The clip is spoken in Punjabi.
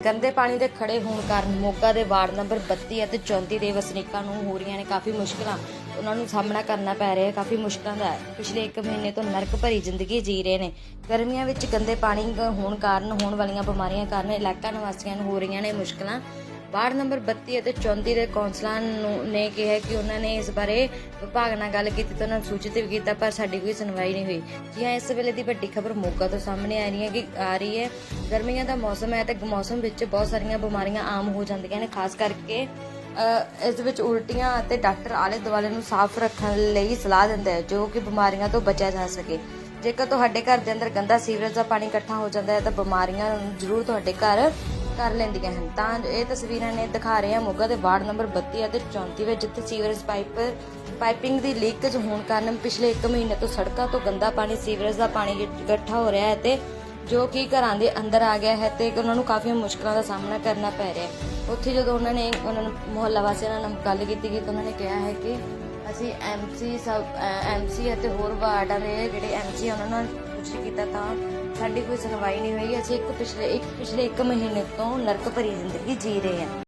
ਗੰਦੇ ਪਾਣੀ ਦੇ ਖੜੇ ਹੋਣ ਕਾਰਨ ਮੋਗਾ ਦੇ ਵਾਰਡ ਨੰਬਰ 32 ਅਤੇ 34 ਦੇ ਵਸਨੀਕਾਂ ਨੂੰ ਹੋ ਰਹੀਆਂ ਨੇ ਕਾਫੀ ਮੁਸ਼ਕਲਾਂ। ਉਹਨਾਂ ਨੂੰ ਸਾਹਮਣਾ ਕਰਨਾ ਪੈ ਰਿਹਾ ਹੈ, ਕਾਫੀ ਮੁਸ਼ਕਲਾਂ ਦਾ ਹੈ। ਪਿਛਲੇ 1 ਮਹੀਨੇ ਤੋਂ ਨਰਕ ਭਰੀ ਜ਼ਿੰਦਗੀ ਜੀ ਰਹੇ ਨੇ। ਗਰਮੀਆਂ ਵਿੱਚ ਗੰਦੇ ਪਾਣੀ ਹੋਣ ਕਾਰਨ, ਹੋਣ ਵਾਲੀਆਂ ਬਿਮਾਰੀਆਂ ਕਾਰਨ ਇਲਾਕਾ ਨਿਵਾਸੀਆਂ ਨੂੰ ਹੋ ਰਹੀਆਂ ਨੇ ਮੁਸ਼ਕਲਾਂ। ਵਾਰਡ ਨੰਬਰ 32 ਅਤੇ 34 ਦੇ ਕੌਂਸਲਰਾਂ ਨੇ ਕਿਹਾ ਕਿ ਉਹਨਾਂ ਨੇ ਇਸ ਬਾਰੇ ਵਿਭਾਗ ਨਾਲ ਗੱਲ ਕੀਤੀ ਤੇ ਉਹਨਾਂ ਨੂੰ ਸੂਚਿਤ ਵੀ ਕੀਤਾ, ਪਰ ਸਾਡੀ ਕੋਈ ਸੁਣਵਾਈ ਨਹੀਂ ਹੋਈ। ਜੀ ਹਾਂ, ਇਸ ਵੇਲੇ ਦੀ ਵੱਡੀ ਖਬਰ ਮੋਗਾ ਤੋਂ ਸਾਹਮਣੇ ਆ ਰਹੀ ਹੈ ਕਿ ਆ ਰਹੀ ਹੈ। ਗਰਮੀਆਂ ਦਾ ਮੌਸਮ ਹੈ ਤੇ ਮੌਸਮ ਵਿੱਚ ਬਹੁਤ ਸਾਰੀਆਂ ਬਿਮਾਰੀਆਂ ਆਮ ਹੋ ਜਾਂਦੀਆਂ ਨੇ, ਖਾਸ ਕਰਕੇ ਇਸ ਵਿੱਚ ਉਲਟੀਆਂ ਅਤੇ ਡਾਕਟਰ ਆਲੇ ਦੁਆਲੇ ਨੂੰ ਸਾਫ਼ ਰੱਖਣ ਲਈ ਸਲਾਹ ਦਿੰਦਾ ਹੈ, ਜੋ ਕਿ ਬਿਮਾਰੀਆਂ ਤੋਂ ਬਚਿਆ ਜਾ ਸਕੇ। ਜੇਕਰ ਤੁਹਾਡੇ ਘਰ ਦੇ ਅੰਦਰ ਗੰਦਾ ਸੀਵਰੇਜ ਦਾ ਪਾਣੀ ਇਕੱਠਾ ਹੋ ਜਾਂਦਾ ਹੈ ਤਾਂ ਬਿਮਾਰੀਆਂ ਜ਼ਰੂਰ ਤੁਹਾਡੇ ਘਰ ਕਰ ਲੈਂਦੀਆਂ ਹਨ। ਤਾਂ ਇਹ ਤਸਵੀਰਾਂ ਨੇ ਦਿਖਾ ਰਹੇ ਆ ਮੋਗਾ ਦੇ ਵਾਰਡ ਨੰਬਰ 32 ਅਤੇ 34 ਵਿੱਚ, ਜਿੱਥੇ ਸੀਵਰੇਜ ਪਾਈਪ, ਪਾਈਪਿੰਗ ਦੀ ਲੀਕੇਜ ਹੋਣ ਕਾਰਨ ਪਿਛਲੇ 1 ਮਹੀਨੇ ਤੋਂ ਸੜਕਾਂ ਤੋਂ ਗੰਦਾ ਪਾਣੀ, ਸੀਵਰੇਜ ਦਾ ਪਾਣੀ ਇਕੱਠਾ ਹੋ ਰਿਹਾ ਹੈ ਤੇ ਜੋ ਕਿ ਘਰਾਂ ਦੇ ਅੰਦਰ ਆ ਗਿਆ ਹੈ ਤੇ ਉਹਨਾਂ ਨੂੰ ਕਾਫੀ ਮੁਸ਼ਕਲਾਂ ਦਾ ਸਾਹਮਣਾ ਕਰਨਾ ਪੈ ਰਿਹਾ ਹੈ। ਉੱਥੇ ਜਦੋਂ ਉਹਨਾਂ ਨੇ, ਉਹਨਾਂ ਨੂੰ ਮੁਹੱਲਾ ਵਾਸੀਆਂ ਨਾਲ ਗੱਲ ਕੀਤੀ ਗਈ ਤਾਂ ਉਹਨਾਂ ਨੇ ਕਿਹਾ ਹੈ ਕਿ ਅਸੀਂ ਐਮਸੀ ਸਬ ਐਮਸੀ ਅਤੇ ਹੋਰ ਵਾਰਡਾਂ ਦੇ ਜਿਹੜੇ ਐਮਸੀ ਉਹਨਾਂ ਨਾਲ ਪੁੱਛ ਕੀਤਾ ਤਾਂ ਸਾਡੀ ਕੋਈ ਸੁਣਵਾਈ ਨਹੀਂ ਹੋਈ। ਅਸੀਂ ਇੱਕ ਪਿਛਲੇ ਇੱਕ ਪਿਛਲੇ 1 ਮਹੀਨੇ ਤੋਂ ਨਰਕ ਭਰੀ ਜ਼ਿੰਦਗੀ ਜੀ ਰਹੇ ਹਾਂ।